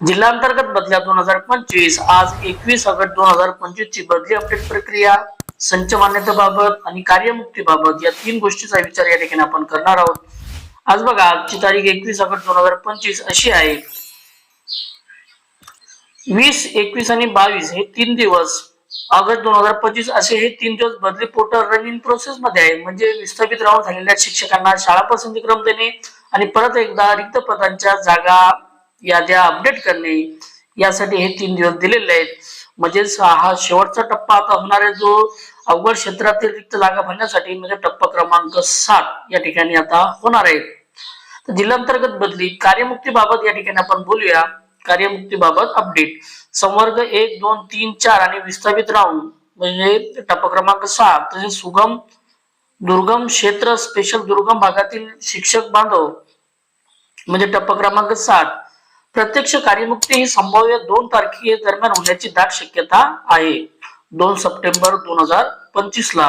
जिल्हांतर्गत बदल्या दोन हजार पंचवीस आज एकवीस ऑगस्ट दोन हजार पंचवीस ची बदली अपडेट प्रक्रिया संच मान्यतेबाबत आणि कार्यमुक्तीबाबत या तीन गोष्टीचा विचार या ठिकाणी आपण करणार आहोत. आज बघा आजची तारीख एकवीस ऑगस्ट दोन हजार पंचवीस अशी आहे. वीस एकवीस आणि बावीस हे तीन दिवस. ऑगस्ट दोन हजार पंचवीस असे हे तीन दिवस बदली पोर्टल रनिंग प्रोसेस मध्ये आहे. म्हणजे विस्थापित राहून झालेल्या शिक्षकांना शाळा पसंतीक्रम देणे आणि परत एकदा रिक्त पदांच्या जागा याद्या अपडेट करणे यासाठी हे तीन दिवस दिलेले आहेत. म्हणजेच हा शेवटचा टप्पा आता होणार आहे जो अवघड क्षेत्रातील रिक्त जागा भरण्यासाठी म्हणजे टप्पा क्रमांक सात या ठिकाणी आता होणार आहे. तर जिल्हांतर्गत बदली कार्यमुक्तीबाबत या ठिकाणी आपण बोलूया. कार्यमुक्तीबाबत अपडेट संवर्ग एक दोन तीन चार आणि विस्थापित राहून म्हणजे टप्पा क्रमांक सहा तसेच सुगम दुर्गम क्षेत्र स्पेशल दुर्गम भागातील शिक्षक बांधव म्हणजे टप्पा क्रमांक सात प्रत्यक्ष कार्यमुक्ती ही संभाव्य दोन तारखे दरम्यान होण्याची दाट शक्यता आहे. दोन सप्टेंबर दोन हजार पंचवीस ला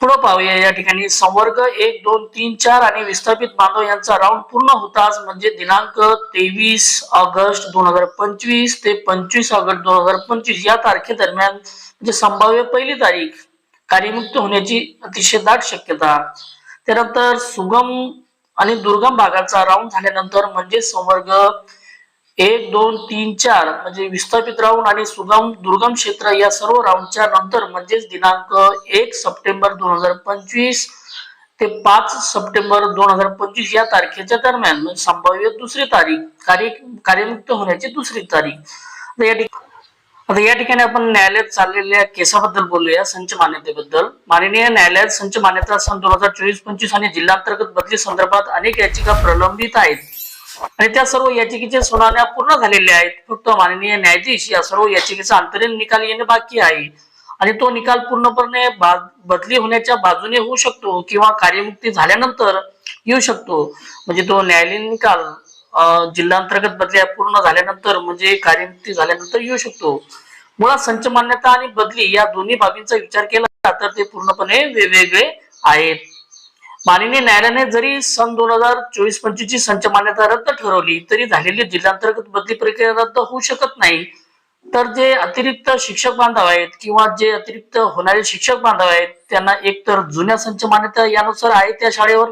पुढे पाहूया. या ठिकाणी संवर्ग एक दोन तीन चार आणि विस्थापित बांधव यांचा राऊंड पूर्ण होताच म्हणजे दिनांक तेवीस ऑगस्ट दोन हजार पंचवीस ते पंचवीस ऑगस्ट दोन हजार पंचवीस या तारखेदरम्यान म्हणजे संभाव्य पहिली तारीख. कार्यमुक्त होण्याची अतिशय दाट शक्यता. त्यानंतर सुगम आणि दुर्गम भागाचा राऊंड झाल्यानंतर म्हणजे संवर्ग एक दोन तीन चार म्हणजे विस्थापित राऊंड आणि सुगम दुर्गम क्षेत्र या सर्व राऊंडच्या नंतर म्हणजेच दिनांक एक सप्टेंबर दोन हजार पंचवीस ते पाच सप्टेंबर दोन हजार पंचवीस या तारखेच्या दरम्यान म्हणजे संभाव्य दुसरी तारीख कार्य कार्यमुक्त होण्याची दुसरी तारीख. या ठिकाणी आता या ठिकाणी आपण न्यायालयात चाललेल्या केसाबद्दल बोलूया संच मान्यतेबद्दल. माननीय न्यायालयात संच मान्यता सन दोन हजार चोवीस पंचवीस आणि जिल्हांतर्गत बदली संदर्भात अनेक याचिका प्रलंबित आहेत. आणि त्या सर्व याचिकेच्या सुनावण्या पूर्ण झालेल्या आहेत. फक्त माननीय न्यायाधीश या सर्व याचिकेचा अंतरिम निकाल येणे बाकी आहे. आणि तो निकाल पूर्णपणे बदली होण्याच्या बाजूने होऊ शकतो किंवा कार्यमुक्ती झाल्यानंतर येऊ शकतो. म्हणजे तो न्यायालयीन निकाल जिल्हांतर्गत बदल्या पूर्ण झाल्यानंतर म्हणजे कार्यमुक्ती झाल्यानंतर येऊ शकतो. मुळात संच मान्यता आणि बदली या दोन्ही बाबींचा विचार केला तर ते पूर्णपणे वेगवेगळे आहेत. माननीय न्यायालयाने जरी सन दोन हजार चोवीस पंचवीस ची संच मान्यता रद्द ठरवली तरी झालेली जिल्हांतर्गत बदली प्रक्रिया रद्द होऊ शकत नाही. तर जे अतिरिक्त शिक्षक बांधव आहेत किंवा जे अतिरिक्त होणारे शिक्षक बांधव आहेत त्यांना एकतर जुन्या संच मान्यता यानुसार आहे त्या शाळेवर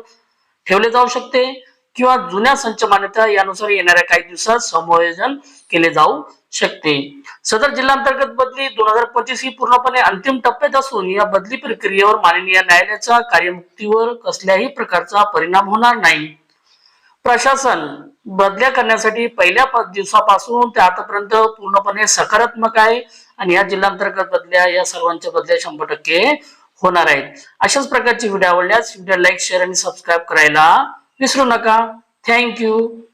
ठेवले जाऊ शकते किंवा जुन्या संच मान्यता यानुसार येणाऱ्या काही दिवसात समायोजन केले जाऊ शकते. सदर जिल्हांतर्गत बदली दोन हजार पंचवीस ही पूर्णपणे अंतिम टप्प्यात असून या बदली प्रक्रियेवर माननीय न्यायालयाच्या कार्यमुक्तीवर कसल्याही प्रकारचा परिणाम होणार नाही. प्रशासन बदल्या करण्यासाठी पहिल्या दिवसापासून ते आतापर्यंत पूर्णपणे सकारात्मक आहे आणि या जिल्हांतर्गत बदल्या या सर्वांच्या बदल्या शंभर टक्के होणार आहेत. अशाच प्रकारची व्हिडिओ आवडल्यास व्हिडिओ लाईक शेअर आणि सबस्क्राईब करायला विसरू नका. थँक्यू